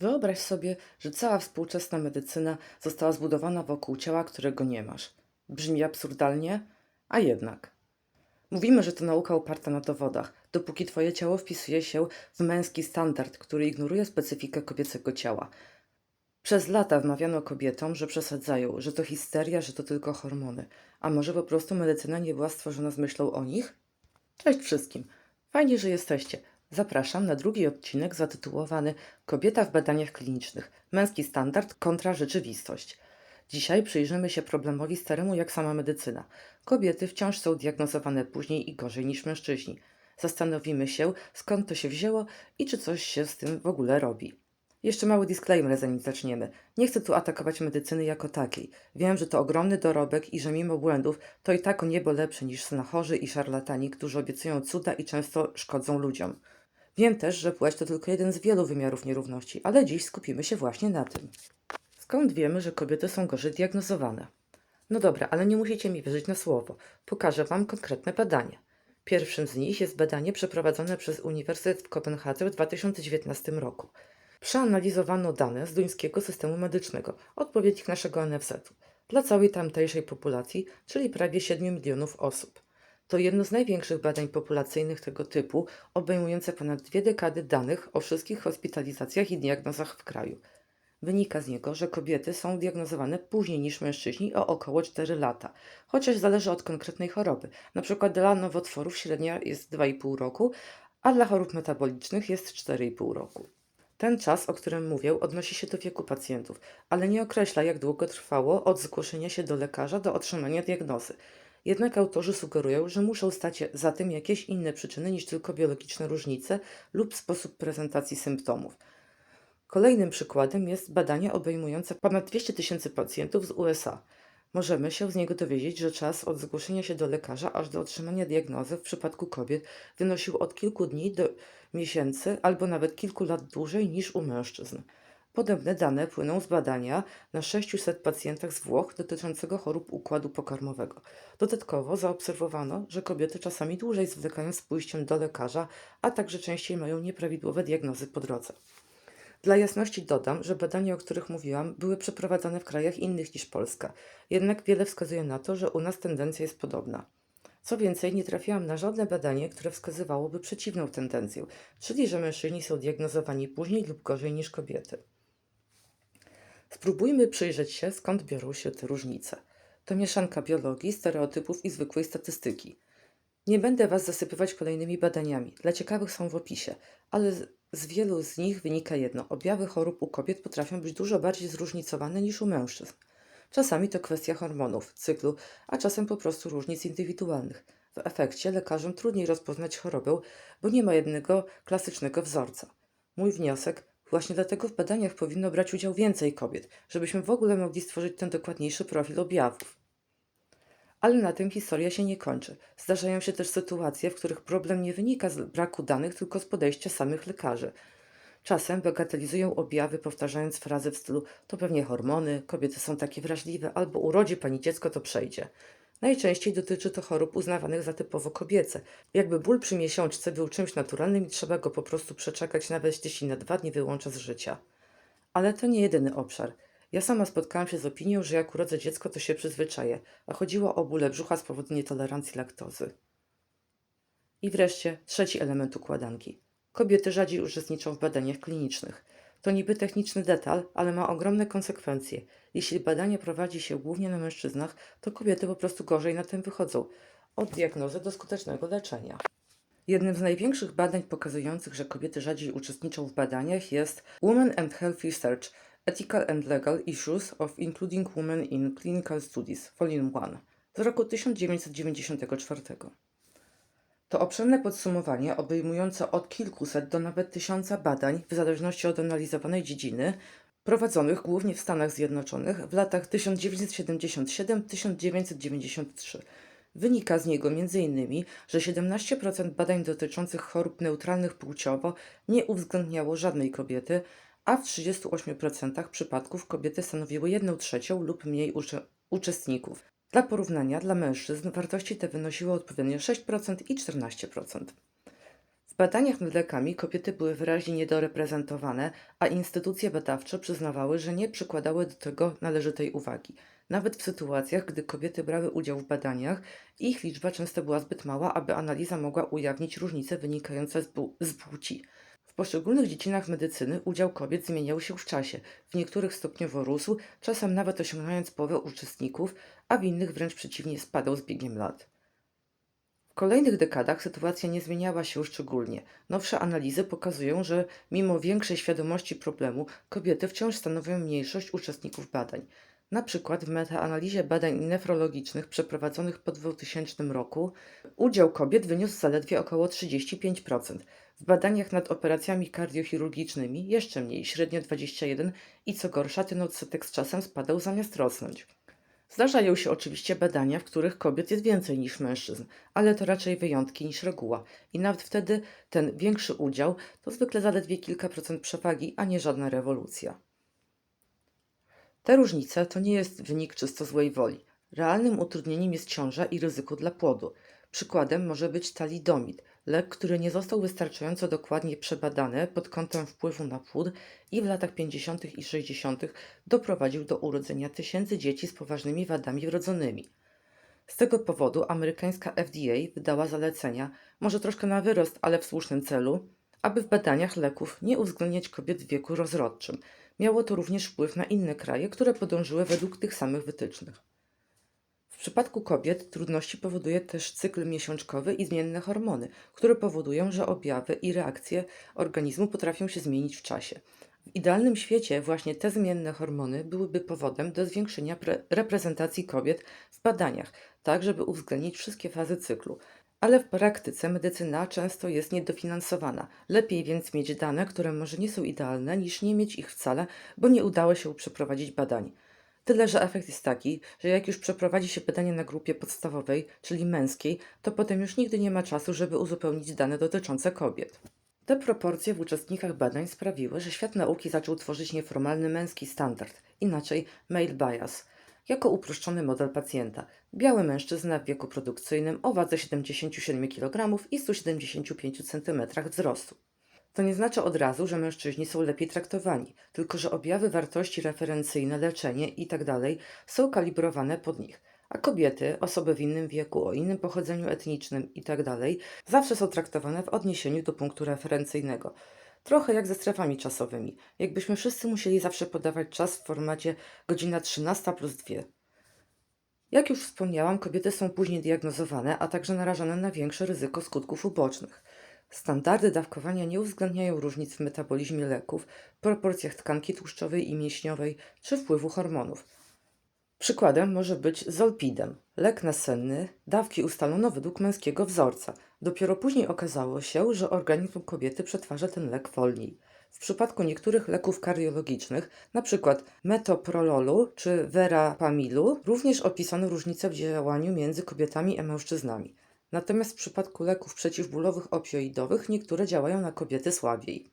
Wyobraź sobie, że cała współczesna medycyna została zbudowana wokół ciała, którego nie masz. Brzmi absurdalnie, a jednak. Mówimy, że to nauka oparta na dowodach, dopóki twoje ciało wpisuje się w męski standard, który ignoruje specyfikę kobiecego ciała. Przez lata wmawiano kobietom, że przesadzają, że to histeria, że to tylko hormony. A może po prostu medycyna nie była stworzona z myślą o nich? Cześć wszystkim. Fajnie, że jesteście. Zapraszam na drugi odcinek zatytułowany Kobieta w badaniach klinicznych. Męski standard kontra rzeczywistość. Dzisiaj przyjrzymy się problemowi staremu jak sama medycyna. Kobiety wciąż są diagnozowane później i gorzej niż mężczyźni. Zastanowimy się, skąd to się wzięło i czy coś się z tym w ogóle robi. Jeszcze mały disclaimer, zanim zaczniemy. Nie chcę tu atakować medycyny jako takiej. Wiem, że to ogromny dorobek i że mimo błędów to i tak o niebo lepsze niż snachorzy i szarlatani, którzy obiecują cuda i często szkodzą ludziom. Wiem też, że płeć to tylko jeden z wielu wymiarów nierówności, ale dziś skupimy się właśnie na tym. Skąd wiemy, że kobiety są gorzej diagnozowane? No dobra, ale nie musicie mi wierzyć na słowo. Pokażę Wam konkretne badania. Pierwszym z nich jest badanie przeprowadzone przez Uniwersytet w Kopenhadze w 2019 roku. Przeanalizowano dane z duńskiego systemu medycznego, odpowiednik naszego NFZ-u, dla całej tamtejszej populacji, czyli prawie 7 milionów osób. To jedno z największych badań populacyjnych tego typu, obejmujące ponad dwie dekady danych o wszystkich hospitalizacjach i diagnozach w kraju. Wynika z niego, że kobiety są diagnozowane później niż mężczyźni o około 4 lata, chociaż zależy od konkretnej choroby. Na przykład dla nowotworów średnia jest 2,5 roku, a dla chorób metabolicznych jest 4,5 roku. Ten czas, o którym mówię, odnosi się do wieku pacjentów, ale nie określa, jak długo trwało od zgłoszenia się do lekarza do otrzymania diagnozy. Jednak autorzy sugerują, że muszą stać za tym jakieś inne przyczyny niż tylko biologiczne różnice lub sposób prezentacji symptomów. Kolejnym przykładem jest badanie obejmujące ponad 200 tysięcy pacjentów z USA. Możemy się z niego dowiedzieć, że czas od zgłoszenia się do lekarza aż do otrzymania diagnozy w przypadku kobiet wynosił od kilku dni do miesięcy albo nawet kilku lat dłużej niż u mężczyzn. Podobne dane płyną z badania na 600 pacjentach z Włoch dotyczącego chorób układu pokarmowego. Dodatkowo zaobserwowano, że kobiety czasami dłużej zwlekają z pójściem do lekarza, a także częściej mają nieprawidłowe diagnozy po drodze. Dla jasności dodam, że badania, o których mówiłam, były przeprowadzane w krajach innych niż Polska, jednak wiele wskazuje na to, że u nas tendencja jest podobna. Co więcej, nie trafiłam na żadne badanie, które wskazywałoby przeciwną tendencję, czyli że mężczyźni są diagnozowani później lub gorzej niż kobiety. Spróbujmy przyjrzeć się, skąd biorą się te różnice. To mieszanka biologii, stereotypów i zwykłej statystyki. Nie będę Was zasypywać kolejnymi badaniami, dla ciekawych są w opisie, ale z, wielu z nich wynika jedno: objawy chorób u kobiet potrafią być dużo bardziej zróżnicowane niż u mężczyzn. Czasami to kwestia hormonów, cyklu, a czasem po prostu różnic indywidualnych. W efekcie lekarzom trudniej rozpoznać chorobę, bo nie ma jednego klasycznego wzorca. Mój wniosek Właśnie dlatego w badaniach powinno brać udział więcej kobiet, żebyśmy w ogóle mogli stworzyć ten dokładniejszy profil objawów. Ale na tym historia się nie kończy. Zdarzają się też sytuacje, w których problem nie wynika z braku danych, tylko z podejścia samych lekarzy. Czasem bagatelizują objawy, powtarzając frazy w stylu to pewnie hormony, kobiety są takie wrażliwe, albo urodzi pani dziecko, to przejdzie. Najczęściej dotyczy to chorób uznawanych za typowo kobiece. Jakby ból przy miesiączce był czymś naturalnym i trzeba go po prostu przeczekać, nawet jeśli na dwa dni wyłącza z życia. Ale to nie jedyny obszar. Ja sama spotkałam się z opinią, że jak urodzę dziecko, to się przyzwyczaję, a chodziło o bóle brzucha z powodu nietolerancji laktozy. I wreszcie trzeci element układanki. Kobiety rzadziej uczestniczą w badaniach klinicznych. To niby techniczny detal, ale ma ogromne konsekwencje. Jeśli badanie prowadzi się głównie na mężczyznach, to kobiety po prostu gorzej na tym wychodzą. Od diagnozy do skutecznego leczenia. Jednym z największych badań pokazujących, że kobiety rzadziej uczestniczą w badaniach jest Women and Health Research Ethical and Legal Issues of Including Women in Clinical Studies, Volume 1 z roku 1994. To obszerne podsumowanie obejmujące od kilkuset do nawet tysiąca badań, w zależności od analizowanej dziedziny, prowadzonych głównie w Stanach Zjednoczonych w latach 1977-1993. Wynika z niego m.in., że 17% badań dotyczących chorób neutralnych płciowo nie uwzględniało żadnej kobiety, a w 38% przypadków kobiety stanowiły 1 trzecią lub mniej ucze- uczestników. Dla porównania, dla mężczyzn wartości te wynosiły odpowiednio 6% i 14%. Badaniach nad lekami kobiety były wyraźnie niedoreprezentowane, a instytucje badawcze przyznawały, że nie przykładały do tego należytej uwagi. Nawet w sytuacjach, gdy kobiety brały udział w badaniach, ich liczba często była zbyt mała, aby analiza mogła ujawnić różnice wynikające z, z płci. W poszczególnych dziedzinach medycyny udział kobiet zmieniał się w czasie. W niektórych stopniowo rósł, czasem nawet osiągając połowę uczestników, a w innych wręcz przeciwnie spadał z biegiem lat. Kolejnych dekadach sytuacja nie zmieniała się szczególnie. Nowsze analizy pokazują, że mimo większej świadomości problemu, kobiety wciąż stanowią mniejszość uczestników badań. Na przykład w metaanalizie badań nefrologicznych przeprowadzonych po 2000 roku udział kobiet wyniósł zaledwie około 35%. W badaniach nad operacjami kardiochirurgicznymi jeszcze mniej, średnio 21 i co gorsza ten odsetek z czasem spadał zamiast rosnąć. Zdarzają się oczywiście badania, w których kobiet jest więcej niż mężczyzn, ale to raczej wyjątki niż reguła. I nawet wtedy ten większy udział to zwykle zaledwie kilka procent przewagi, a nie żadna rewolucja. Te różnice to nie jest wynik czysto złej woli. Realnym utrudnieniem jest ciąża i ryzyko dla płodu. Przykładem może być talidomid, lek, który nie został wystarczająco dokładnie przebadany pod kątem wpływu na płód i w latach 50. i 60. doprowadził do urodzenia tysięcy dzieci z poważnymi wadami wrodzonymi. Z tego powodu amerykańska FDA wydała zalecenia, może troszkę na wyrost, ale w słusznym celu, aby w badaniach leków nie uwzględniać kobiet w wieku rozrodczym. Miało to również wpływ na inne kraje, które podążyły według tych samych wytycznych. W przypadku kobiet trudności powoduje też cykl miesiączkowy i zmienne hormony, które powodują, że objawy i reakcje organizmu potrafią się zmienić w czasie. W idealnym świecie właśnie te zmienne hormony byłyby powodem do zwiększenia pre- reprezentacji kobiet w badaniach, tak żeby uwzględnić wszystkie fazy cyklu. Ale w praktyce medycyna często jest niedofinansowana. Lepiej więc mieć dane, które może nie są idealne, niż nie mieć ich wcale, bo nie udało się przeprowadzić badań. Tyle, że efekt jest taki, że jak już przeprowadzi się badanie na grupie podstawowej, czyli męskiej, to potem już nigdy nie ma czasu, żeby uzupełnić dane dotyczące kobiet. Te proporcje w uczestnikach badań sprawiły, że świat nauki zaczął tworzyć nieformalny męski standard, inaczej male bias, jako uproszczony model pacjenta. Biały mężczyzna w wieku produkcyjnym o wadze 77 kg i 175 cm wzrostu. To nie znaczy od razu, że mężczyźni są lepiej traktowani, tylko że objawy wartości referencyjne, leczenie itd. są kalibrowane pod nich. A kobiety, osoby w innym wieku, o innym pochodzeniu etnicznym itd. zawsze są traktowane w odniesieniu do punktu referencyjnego. Trochę jak ze strefami czasowymi. Jakbyśmy wszyscy musieli zawsze podawać czas w formacie godzina 13 plus 2. Jak już wspomniałam, kobiety są później diagnozowane, a także narażone na większe ryzyko skutków ubocznych. Standardy dawkowania nie uwzględniają różnic w metabolizmie leków, proporcjach tkanki tłuszczowej i mięśniowej czy wpływu hormonów. Przykładem może być zolpidem, lek nasenny, dawki ustalono według męskiego wzorca. Dopiero później okazało się, że organizm kobiety przetwarza ten lek wolniej. W przypadku niektórych leków kardiologicznych, np. metoprololu czy verapamilu, również opisano różnice w działaniu między kobietami a mężczyznami. Natomiast w przypadku leków przeciwbólowych opioidowych niektóre działają na kobiety słabiej.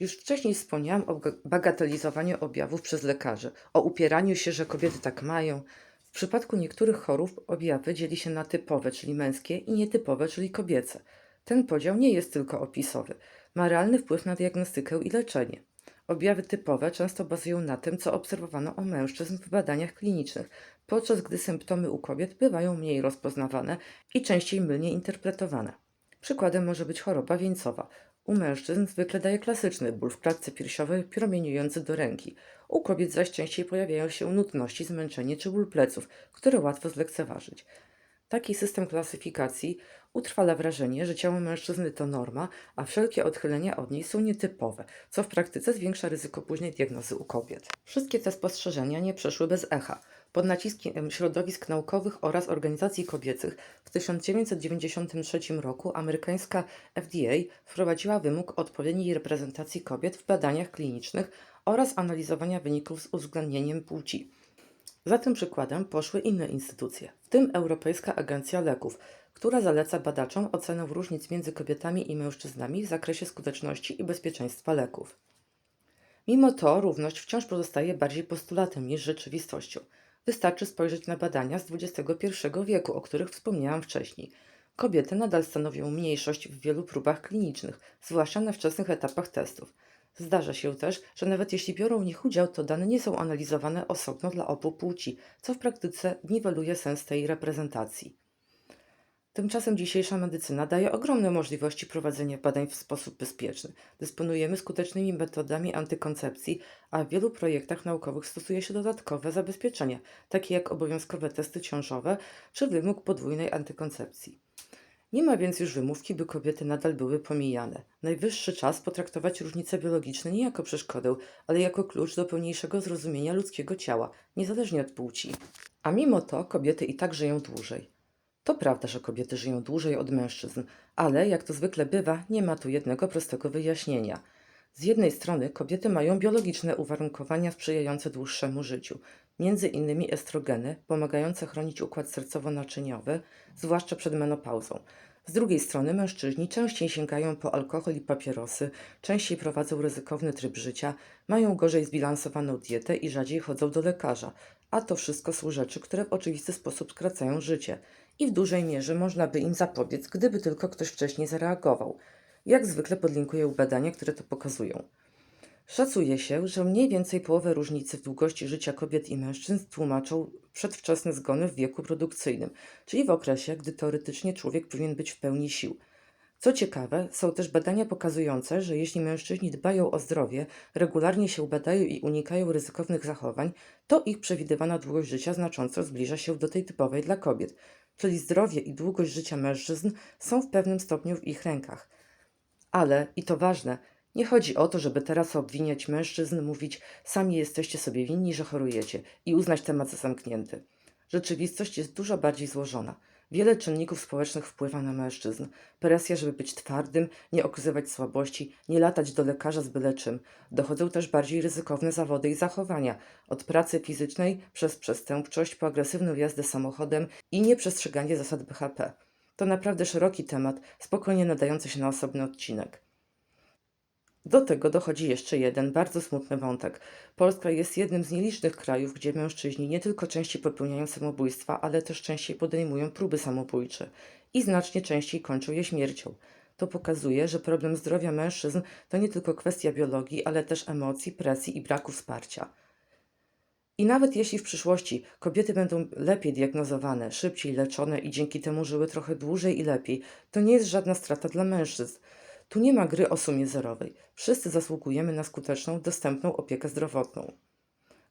Już wcześniej wspomniałam o ga- bagatelizowaniu objawów przez lekarzy, o upieraniu się, że kobiety tak mają. W przypadku niektórych chorób objawy dzieli się na typowe, czyli męskie, i nietypowe, czyli kobiece. Ten podział nie jest tylko opisowy, ma realny wpływ na diagnostykę i leczenie. Objawy typowe często bazują na tym, co obserwowano u mężczyzn w badaniach klinicznych, podczas gdy symptomy u kobiet bywają mniej rozpoznawane i częściej mylnie interpretowane. Przykładem może być choroba wieńcowa. U mężczyzn zwykle daje klasyczny ból w klatce piersiowej promieniujący do ręki. U kobiet zaś częściej pojawiają się nudności, zmęczenie czy ból pleców, które łatwo zlekceważyć. Taki system klasyfikacji utrwala wrażenie, że ciało mężczyzny to norma, a wszelkie odchylenia od niej są nietypowe, co w praktyce zwiększa ryzyko późnej diagnozy u kobiet. Wszystkie te spostrzeżenia nie przeszły bez echa. Pod naciskiem środowisk naukowych oraz organizacji kobiecych w 1993 roku amerykańska FDA wprowadziła wymóg odpowiedniej reprezentacji kobiet w badaniach klinicznych oraz analizowania wyników z uwzględnieniem płci. Za tym przykładem poszły inne instytucje, w tym Europejska Agencja Leków, która zaleca badaczom ocenę różnic między kobietami i mężczyznami w zakresie skuteczności i bezpieczeństwa leków. Mimo to równość wciąż pozostaje bardziej postulatem niż rzeczywistością. Wystarczy spojrzeć na badania z XXI wieku, o których wspomniałam wcześniej. kobiety nadal stanowią mniejszość w wielu próbach klinicznych, zwłaszcza na wczesnych etapach testów. Zdarza się też, że nawet jeśli biorą w nich udział, to dane nie są analizowane osobno dla obu płci, co w praktyce niweluje sens tej reprezentacji. Tymczasem dzisiejsza medycyna daje ogromne możliwości prowadzenia badań w sposób bezpieczny. Dysponujemy skutecznymi metodami antykoncepcji, a w wielu projektach naukowych stosuje się dodatkowe zabezpieczenia, takie jak obowiązkowe testy ciążowe czy wymóg podwójnej antykoncepcji. Nie ma więc już wymówki, by kobiety nadal były pomijane. Najwyższy czas potraktować różnice biologiczne nie jako przeszkodę, ale jako klucz do pełniejszego zrozumienia ludzkiego ciała, niezależnie od płci. A mimo to kobiety i tak żyją dłużej. To prawda, że kobiety żyją dłużej od mężczyzn, ale jak to zwykle bywa, nie ma tu jednego prostego wyjaśnienia. Z jednej strony kobiety mają biologiczne uwarunkowania sprzyjające dłuższemu życiu, między innymi estrogeny pomagające chronić układ sercowo-naczyniowy, zwłaszcza przed menopauzą. Z drugiej strony mężczyźni częściej sięgają po alkohol i papierosy, częściej prowadzą ryzykowny tryb życia, mają gorzej zbilansowaną dietę i rzadziej chodzą do lekarza, a to wszystko są rzeczy, które w oczywisty sposób skracają życie i w dużej mierze można by im zapobiec, gdyby tylko ktoś wcześniej zareagował. Jak zwykle podlinkuję badania, które to pokazują. Szacuje się, że mniej więcej połowę różnicy w długości życia kobiet i mężczyzn tłumaczą przedwczesne zgony w wieku produkcyjnym, czyli w okresie, gdy teoretycznie człowiek powinien być w pełni sił. Co ciekawe, są też badania pokazujące, że jeśli mężczyźni dbają o zdrowie, regularnie się badają i unikają ryzykownych zachowań, to ich przewidywana długość życia znacząco zbliża się do tej typowej dla kobiet, czyli zdrowie i długość życia mężczyzn są w pewnym stopniu w ich rękach. Ale, i to ważne, nie chodzi o to, żeby teraz obwiniać mężczyzn, mówić sami jesteście sobie winni, że chorujecie i uznać temat za zamknięty. Rzeczywistość jest dużo bardziej złożona. Wiele czynników społecznych wpływa na mężczyzn. Presja, żeby być twardym, nie okazywać słabości, nie latać do lekarza z byle czym. Dochodzą też bardziej ryzykowne zawody i zachowania, od pracy fizycznej przez przestępczość po agresywną jazdę samochodem i nieprzestrzeganie zasad BHP. To naprawdę szeroki temat, spokojnie nadający się na osobny odcinek. Do tego dochodzi jeszcze jeden bardzo smutny wątek. Polska jest jednym z nielicznych krajów, gdzie mężczyźni nie tylko częściej popełniają samobójstwa, ale też częściej podejmują próby samobójcze i znacznie częściej kończą je śmiercią. To pokazuje, że problem zdrowia mężczyzn to nie tylko kwestia biologii, ale też emocji, presji i braku wsparcia. I nawet jeśli w przyszłości kobiety będą lepiej diagnozowane, szybciej leczone i dzięki temu żyły trochę dłużej i lepiej, to nie jest żadna strata dla mężczyzn. Tu nie ma gry o sumie zerowej. Wszyscy zasługujemy na skuteczną, dostępną opiekę zdrowotną.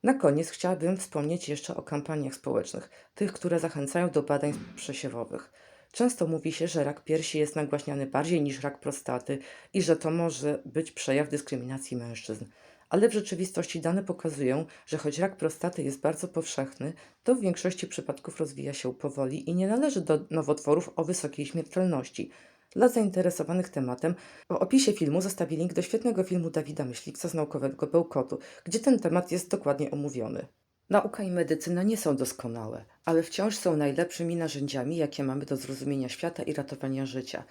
Na koniec chciałabym wspomnieć jeszcze o kampaniach społecznych, tych, które zachęcają do badań przesiewowych. Często mówi się, że rak piersi jest nagłaśniany bardziej niż rak prostaty i że to może być przejaw dyskryminacji mężczyzn. Ale w rzeczywistości dane pokazują, że choć rak prostaty jest bardzo powszechny, to w większości przypadków rozwija się powoli i nie należy do nowotworów o wysokiej śmiertelności. Dla zainteresowanych tematem w opisie filmu zostawię link do świetnego filmu Dawida Myśliksa z naukowego bełkotu, gdzie ten temat jest dokładnie omówiony. Nauka i medycyna nie są doskonałe, ale wciąż są najlepszymi narzędziami, jakie mamy do zrozumienia świata i ratowania życia.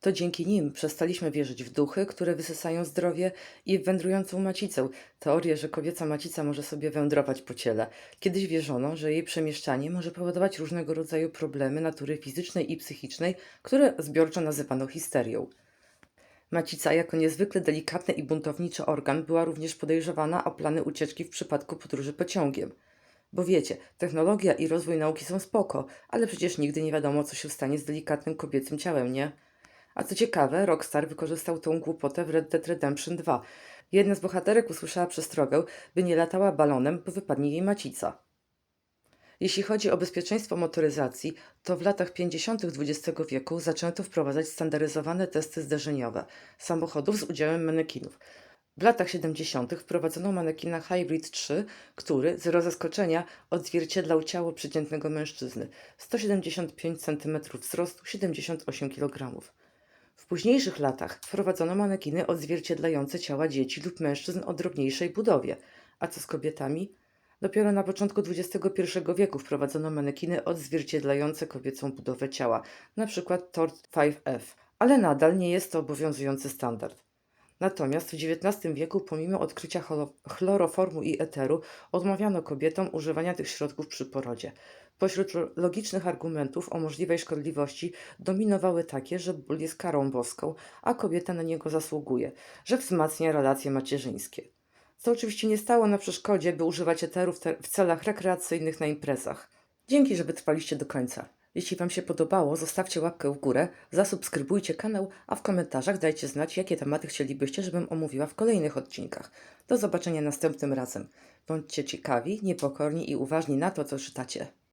To dzięki nim przestaliśmy wierzyć w duchy, które wysysają zdrowie i w wędrującą macicę, teorię, że kobieca macica może sobie wędrować po ciele. Kiedyś wierzono, że jej przemieszczanie może powodować różnego rodzaju problemy natury fizycznej i psychicznej, które zbiorczo nazywano histerią. Macica jako niezwykle delikatny i buntowniczy organ była również podejrzewana o plany ucieczki w przypadku podróży pociągiem. Bo wiecie, technologia i rozwój nauki są spoko, ale przecież nigdy nie wiadomo, co się stanie z delikatnym kobiecym ciałem, nie? A co ciekawe, Rockstar wykorzystał tą głupotę w Red Dead Redemption 2. Jedna z bohaterek usłyszała przestrogę, by nie latała balonem, bo wypadnie jej macica. Jeśli chodzi o bezpieczeństwo motoryzacji, to w latach 50. XX wieku zaczęto wprowadzać standaryzowane testy zderzeniowe samochodów z udziałem manekinów. W latach 70. wprowadzono manekina Hybrid 3, który, zero zaskoczenia, odzwierciedlał ciało przeciętnego mężczyzny 175 cm wzrostu, 78 kg. W późniejszych latach wprowadzono manekiny odzwierciedlające ciała dzieci lub mężczyzn o drobniejszej budowie. A co z kobietami? Dopiero na początku XXI wieku wprowadzono manekiny odzwierciedlające kobiecą budowę ciała, np. TORT 5F, ale nadal nie jest to obowiązujący standard. Natomiast w XIX wieku, pomimo odkrycia chloroformu i eteru, odmawiano kobietom używania tych środków przy porodzie. Pośród lo- logicznych argumentów o możliwej szkodliwości dominowały takie, że ból jest karą boską, a kobieta na niego zasługuje, że wzmacnia relacje macierzyńskie. Co oczywiście nie stało na przeszkodzie, by używać eteru w, te- w celach rekreacyjnych na imprezach. Dzięki, że wytrwaliście do końca. Jeśli Wam się podobało, zostawcie łapkę w górę, zasubskrybujcie kanał, a w komentarzach dajcie znać, jakie tematy chcielibyście, żebym omówiła w kolejnych odcinkach. Do zobaczenia następnym razem. Bądźcie ciekawi, niepokorni i uważni na to, co czytacie.